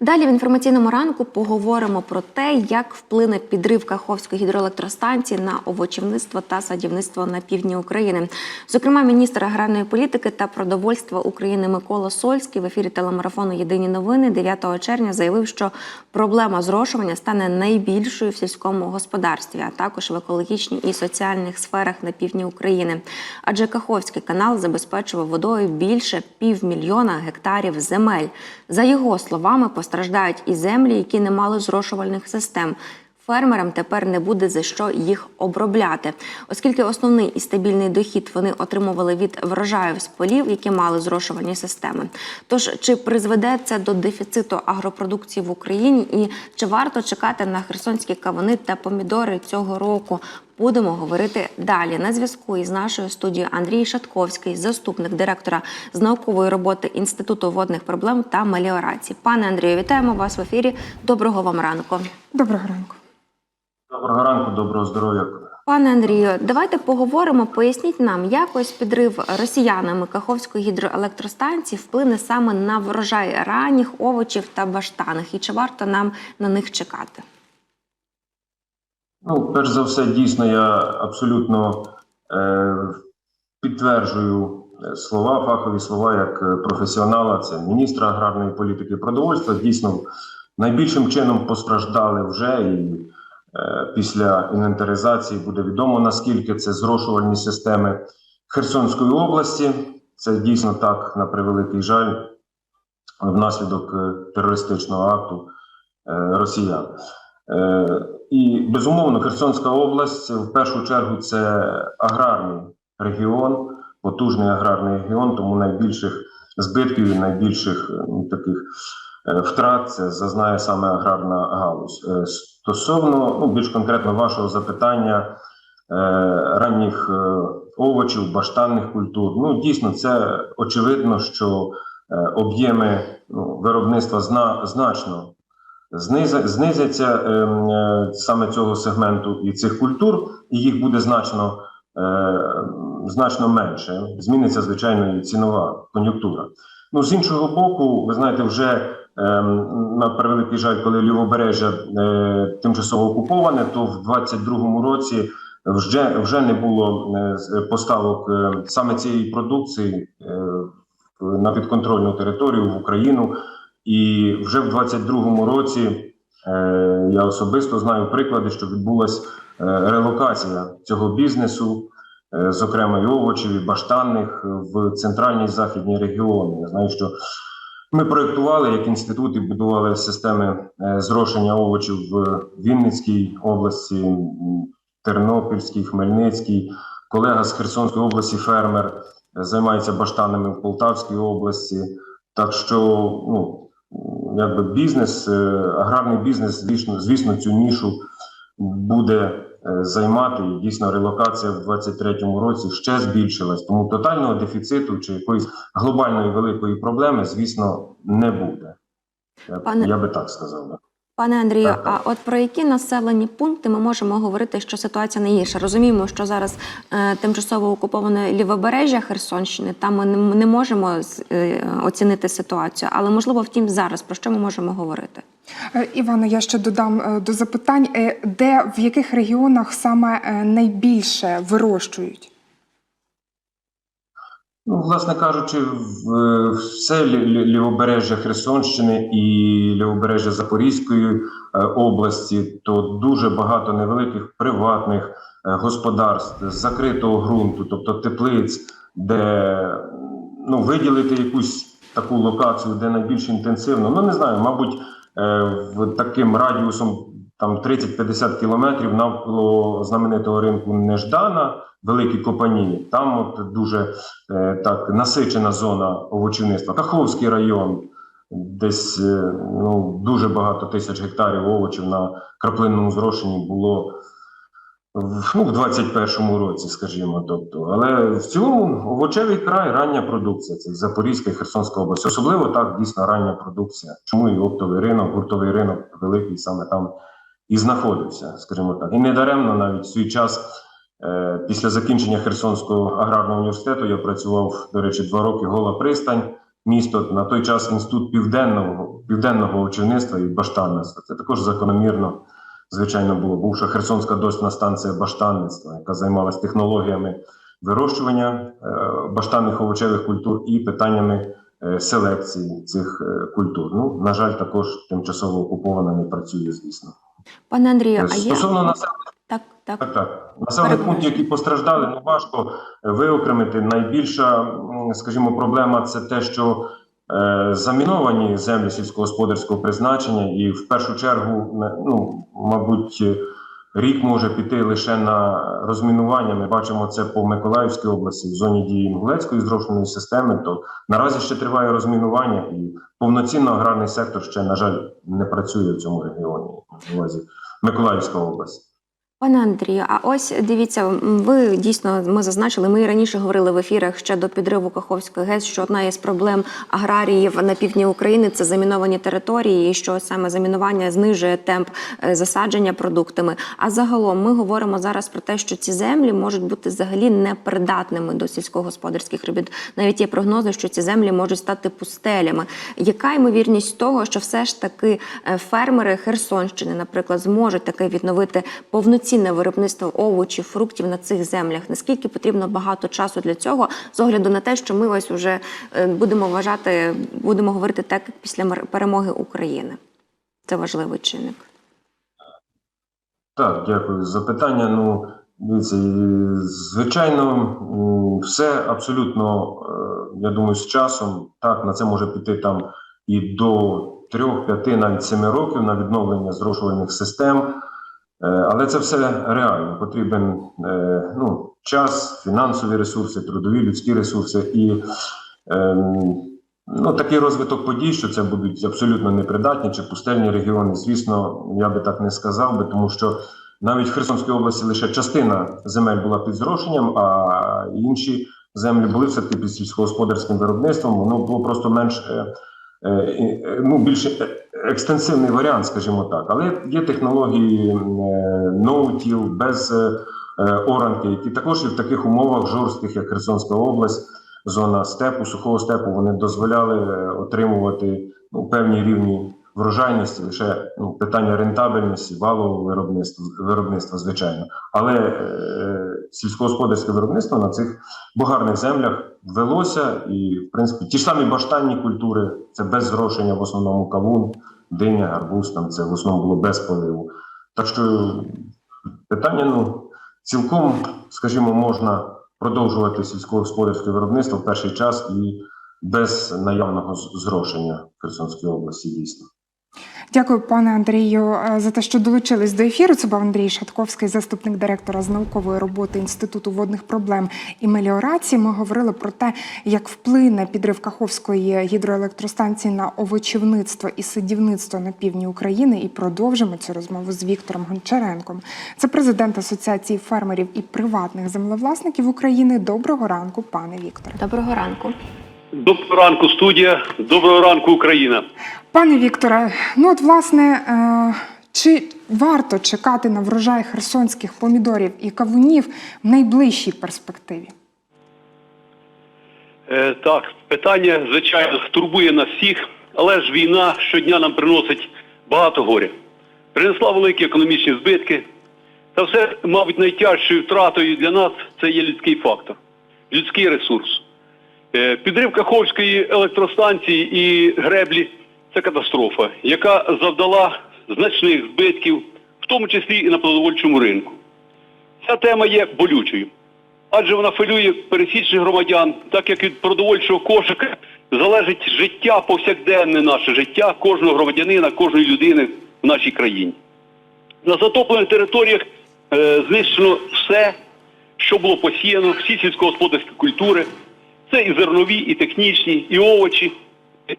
Далі в інформаційному ранку поговоримо про те, як вплине підрив Каховської гідроелектростанції на овочівництво та садівництво на півдні України. Зокрема, міністр аграрної політики та продовольства України Микола Сольський в ефірі телемарафону Єдині новини 9 червня заявив, що проблема зрошування стане найбільшою в сільському господарстві, а також в екологічній і соціальних сферах на півдні України. Адже Каховський канал забезпечував водою більше півмільйона гектарів земель. За його словами, постраждають і землі, які не мали зрошувальних систем. Фермерам тепер не буде за що їх обробляти, оскільки основний і стабільний дохід вони отримували від врожаю з полів, які мали зрошувальні системи. Тож чи призведе це до дефіциту агропродукції в Україні, і чи варто чекати на херсонські кавуни та помідори цього року? Будемо говорити далі. На зв'язку із нашою студією Андрій Шатковський, заступник директора з наукової роботи Інституту водних проблем та меліорації. Пане Андрію, вітаємо вас в ефірі. Доброго вам ранку. Доброго ранку. Доброго ранку, доброго здоров'я. Пане Андрію, давайте поговоримо. Поясніть нам, як ось підрив росіянами Каховської гідроелектростанції вплине саме на врожай ранніх овочів та баштаних, і чи варто нам на них чекати? Ну, перш за все, дійсно, я абсолютно е, підтверджую е, слова, фахові слова як е, професіонала, це міністра аграрної політики і продовольства. Дійсно, найбільшим чином постраждали вже і після інвентаризації буде відомо наскільки це зрошувальні системи Херсонської області. Це дійсно так, на превеликий жаль, внаслідок е, терористичного акту е, росіян. Е, І безумовно, Херсонська область в першу чергу це аграрний регіон, потужний аграрний регіон, тому найбільших збитків і найбільших е, таких е, втрат це зазнає саме аграрна галузь. Е, Стосовно ну, більш конкретно вашого запитання е, ранніх е, овочів, баштанних культур, ну дійсно це очевидно, що е, об'єми ну, виробництва зна, значно знизяться е, саме цього сегменту і цих культур, і їх буде значно, е, значно менше. Зміниться, звичайно, і цінова кон'юнктура. Ну, з іншого боку, ви знаєте, вже на превеликий жаль, коли лівобережжя е, тимчасово окуповане, то в 22-му році вже, вже не було е, поставок е, саме цієї продукції на підконтрольну територію в Україну. І вже в 22-му році я особисто знаю приклади, що відбулася релокація цього бізнесу, зокрема і овочів, і баштанних, в центральні і західні регіони. Я знаю, що ми проєктували як інститут і будували системи е, зрошення овочів в Вінницькій області, Тернопільській, Хмельницькій. Колега з Херсонської області, фермер, е, займається баштанами в Полтавській області. Так що, ну якби бізнес, е, аграрний бізнес, звісно, звісно, цю нішу буде займати. І дійсно релокація в 23-му році ще збільшилась. Тому тотального дефіциту чи якоїсь глобальної великої проблеми, звісно, не буде. Пане- я би так сказав. Пане Андрію, а от про які населені пункти ми можемо говорити, що ситуація не гірша? Розуміємо, що зараз е, тимчасово окуповане лівобережжя Херсонщини, там ми не, не можемо з- е, оцінити ситуацію, але можливо, втім, зараз про що ми можемо говорити? Е, Івано, я ще додам е, до запитань, е, де в яких регіонах саме найбільше вирощують? Ну, власне кажучи, е, все лі- лі- лівобережжя Херсонщини і лівобережжя Запорізької е, області, то дуже багато невеликих приватних е, господарств закритого ґрунту, тобто теплиць, де ну, виділити якусь таку локацію, де найбільш інтенсивно, ну не знаю, мабуть, в таким радіусом там 30-50 кілометрів навколо знаменитого ринку Неждана, Великі Копані. Там от дуже е, так насичена зона овочівництва. Каховський район, десь е, ну, дуже багато тисяч гектарів овочів на краплинному зрошенні було в, ну, в 21-му році, скажімо. Тобто, але в цілому овочевий край, рання продукція, це Запорізька і Херсонська область. Особливо так дійсно рання продукція. Чому і оптовий ринок, гуртовий ринок великий саме там і знаходився, скажімо так. І недаремно навіть в свій час. Е, Після закінчення Херсонського аграрного університету я працював, до речі, два роки гола пристань, місто на той час інститут південного південного овочівництва і баштанництва. Це також закономірно, звичайно, було. Бувша Херсонська досвідна станція баштанництва, яка займалась технологіями вирощування е, баштанних овочевих культур і питаннями е, селекції цих культур. Ну, на жаль, також тимчасово окупована не працює, звісно. Пане Андрію, а є Стосовно населених так, так. так, так. Населених пунктів, які постраждали, ну важко е, виокремити. Найбільша, скажімо, проблема це те, що е, заміновані землі сільськогосподарського призначення, і в першу чергу, ну, мабуть, е, рік може піти лише на розмінування. Ми бачимо це по Миколаївській області, в зоні дії Мглецької зрошеної системи. То наразі ще триває розмінування, і повноцінно аграрний сектор ще, на жаль, не працює в цьому регіоні. На увазі Миколаївська область. Пане Андрію, а ось дивіться, ви дійсно ми зазначили. Ми раніше говорили в ефірах ще до підриву Каховської ГЕС, що одна із проблем аграріїв на півдні України це заміновані території, і що саме замінування знижує темп е, засадження продуктами. А загалом ми говоримо зараз про те, що ці землі можуть бути взагалі непридатними до сільськогосподарських робіт. Навіть є прогнози, що ці землі можуть стати пустелями. Яка ймовірність того, що все ж таки е, фермери Херсонщини, наприклад, зможуть таки відновити повноцінне виробництво овочів, фруктів на цих землях? Наскільки потрібно багато часу для цього, з огляду на те, що ми ось уже е, будемо вважати, будемо говорити так, як після перемоги України? Це важливий чинник. Так, дякую за питання. Ну, звичайно, все абсолютно, е, я думаю, з часом так на це може піти там і до трьох, п'яти, навіть семи років на відновлення зрошувальних систем. Е, Але це все реально. Потрібен е, ну, час, фінансові ресурси, трудові, людські ресурси і ем, ну, такий розвиток подій, що це будуть абсолютно непридатні чи пустельні регіони. Звісно, я би так не сказав би, тому що навіть в Херсонській області лише частина земель була під зрошенням, а інші землі були все-таки під сільськогосподарським виробництвом. Воно було просто менш е, ну, більш е- екстенсивний варіант, скажімо так. Але є технології е, ноутіл без е, е, оранки, які також і в таких умовах жорстких, як Херсонська область, зона степу, сухого степу, вони дозволяли е, отримувати ну, певні рівні врожайності, лише ну, питання рентабельності, валового виробництва, виробництва, звичайно. Але е, сільськогосподарське виробництво на цих бугарних землях велося, і, в принципі, ті ж самі баштанні культури, це без зрошення, в основному кавун, диня, гарбуз, там це в основному було без поливу. Так що питання, ну, цілком, скажімо, можна продовжувати сільськогосподарське виробництво в перший час і без наявного зрошення в Херсонській області дійсно. Дякую, пане Андрію, е, за те, що долучились до ефіру. Це був Андрій Шатковський, заступник директора з наукової роботи Інституту водних проблем і меліорації. Ми говорили про те, як вплине підрив Каховської гідроелектростанції на овочівництво і садівництво на півдні України. І продовжимо цю розмову з Віктором Гончаренком. Це президент Асоціації фермерів і приватних землевласників України. Доброго ранку, пане Вікторе. Доброго ранку. Доброго ранку, студія. Доброго ранку, Україна. Пане Вікторе, ну от власне, е, чи варто чекати на врожай херсонських помідорів і кавунів в найближчій перспективі? Е, так, питання, звичайно, турбує нас всіх, але ж війна щодня нам приносить багато горя. Принесла великі економічні збитки. Та все, мабуть, найтяжчою втратою для нас це є людський фактор, людський ресурс. Е, Підрив Каховської електростанції і греблі це катастрофа, яка завдала значних збитків, в тому числі і на продовольчому ринку. Ця тема є болючою, адже вона хвилює пересічних громадян, так як від продовольчого кошика залежить життя, повсякденне наше життя кожного громадянина, кожної людини в нашій країні. На затоплених територіях е, знищено все, що було посіяно, всі сільськогосподарські культури. Це і зернові, і технічні, і овочі,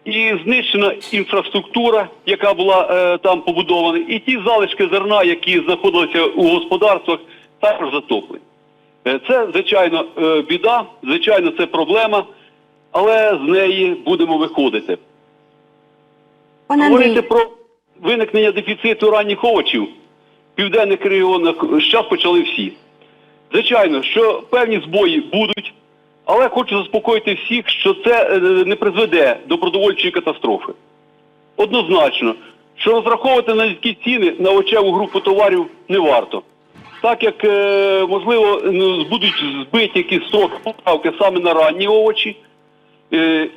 і знищена інфраструктура, яка була е, там побудована, і ті залишки зерна, які знаходилися у господарствах, також затоплені. Е, Це, звичайно, е, біда, звичайно, це проблема, але з неї будемо виходити. Пане Говорити про виникнення дефіциту ранніх овочів в південних регіонах зараз почали всі. Звичайно, що певні збої будуть, але хочу заспокоїти всіх, що це е, не призведе до продовольчої катастрофи. однозначно, що розраховувати на низькі ціни на овочеву групу товарів не варто. Так як, е, можливо, ну, будуть збиті якісь строки поставки саме на ранні овочі, е,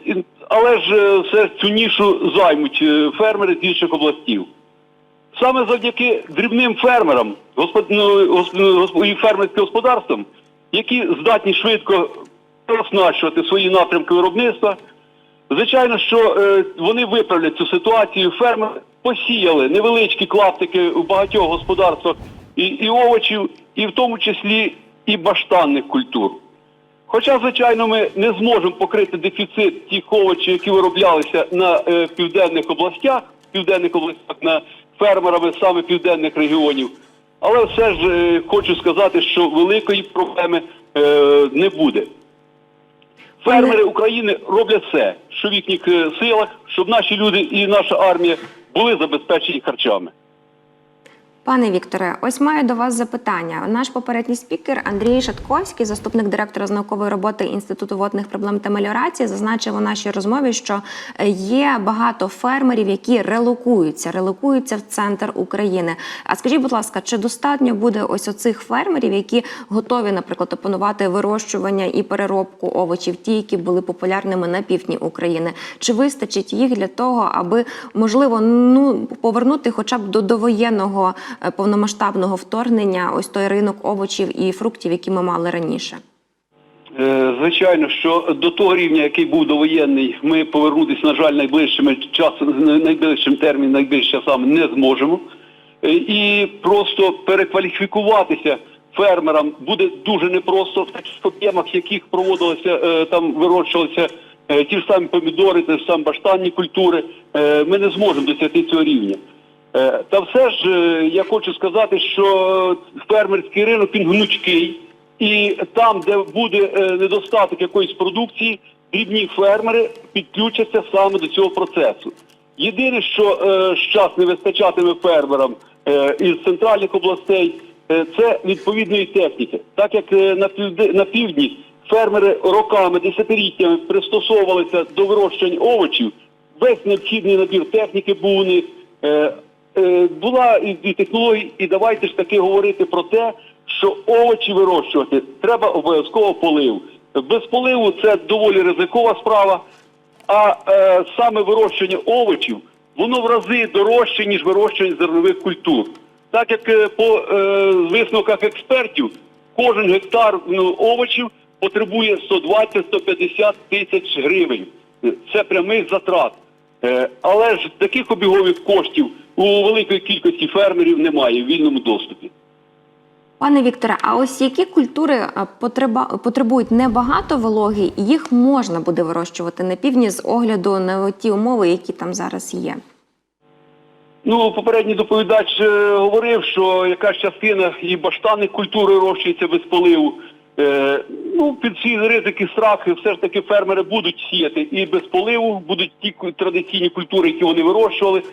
але ж все цю нішу займуть фермери з інших областів. Саме завдяки дрібним фермерам ну, ну, і фермерським господарствам, які здатні швидко оснащувати свої напрямки виробництва, звичайно, що е, вони виправлять цю ситуацію. Фермери посіяли невеличкі клаптики у багатьох господарствах і, і овочів, і в тому числі і баштанних культур. Хоча, звичайно, ми не зможемо покрити дефіцит тих овочів, які вироблялися на е, південних областях, південних областях на фермерами саме південних регіонів. Але все ж е, хочу сказати, що великої проблеми е, не буде. Фермери України роблять все, що в їхніх е, силах, щоб наші люди і наша армія були забезпечені харчами. Пане Вікторе, ось маю до вас запитання. Наш попередній спікер Андрій Шатковський, заступник директора з наукової роботи Інституту водних проблем та меліорації, зазначив у нашій розмові, що є багато фермерів, які релокуються, релокуються в центр України. А скажіть, будь ласка, чи достатньо буде ось оцих фермерів, які готові, наприклад, опанувати вирощування і переробку овочів, ті, які були популярними на півдні України? Чи вистачить їх для того, аби можливо ну повернути хоча б до довоєнного повномасштабного вторгнення ось той ринок овочів і фруктів, які ми мали раніше? Е, Звичайно, що до того рівня, який був довоєнний, ми повернутися, на жаль, найближчими часом, найближчим терміном, найближчим часами не зможемо. Е, І просто перекваліфікуватися фермерам буде дуже непросто в таких об'ємах, яких проводилося е, там, вирощувалися е, ті ж самі помідори, ті ж самі баштанні культури. Е, Ми не зможемо досягти цього рівня. Е, Та все ж е, я хочу сказати, що фермерський ринок він гнучкий, і там, де буде е, недостаток якоїсь продукції, дрібні фермери підключаться саме до цього процесу. Єдине, що е, щас не вистачатиме фермерам із центральних областей, це відповідної техніки. Так як на півдні фермери роками, десятиліттями пристосовувалися до вирощування овочів, весь необхідний набір техніки був у них. Е, була і, технологія, і давайте ж таки говорити про те, що овочі вирощувати треба обов'язково полив. Без поливу це доволі ризикова справа. А е, саме вирощування овочів воно в рази дорожче, ніж вирощування зернових культур. Так як е, по е, висновках експертів, кожен гектар ну, овочів потребує 120-150 тисяч гривень. Це прямих затрат. Е, але ж таких обігових коштів у великої кількості фермерів немає в вільному доступі. Пане Вікторе, а ось які культури е, потребують небагато вологи, і їх можна буде вирощувати на півдні з огляду на ті умови, які там зараз є? Ну, попередній доповідач е, говорив, що якась частина і баштанних культур вирощується без поливу. Е, ну, під ці ризики, страхи, все ж таки фермери будуть сіяти і без поливу, будуть ті традиційні культури, які вони вирощували,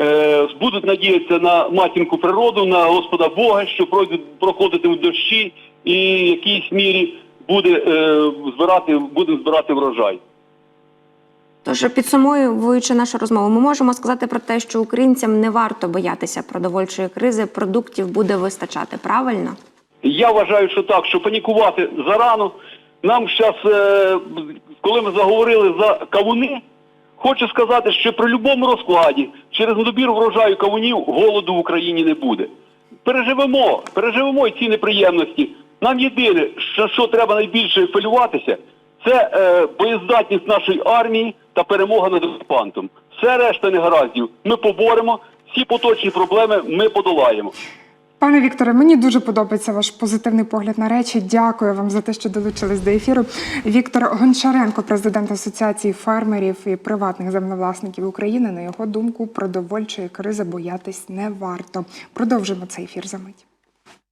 е, будуть надіятися на матінку природу, на Господа Бога, що пройдуть, проходитимуть дощі і в якійсь мірі буде е, збирати, будемо збирати врожай. Тож, підсумовуючи нашу розмову, ми можемо сказати про те, що українцям не варто боятися продовольчої кризи, продуктів буде вистачати. Правильно? Я вважаю, що так, що панікувати зарано. Нам зараз, е, коли ми заговорили за кавуни, хочу сказати, що при будь-якому розкладі через недобір врожаю кавунів голоду в Україні не буде. Переживемо, переживемо і ці неприємності. Нам єдине, що, що треба найбільше хвилюватися, це е, боєздатність нашої армії та перемога над окупантом. Все решта негараздів ми поборемо, всі поточні проблеми ми подолаємо. Пане Вікторе, мені дуже подобається ваш позитивний погляд на речі. Дякую вам за те, що долучились до ефіру. Віктор Гончаренко, президент Асоціації фермерів і приватних землевласників України. На його думку, продовольчої кризи боятись не варто. Продовжимо цей ефір за мить.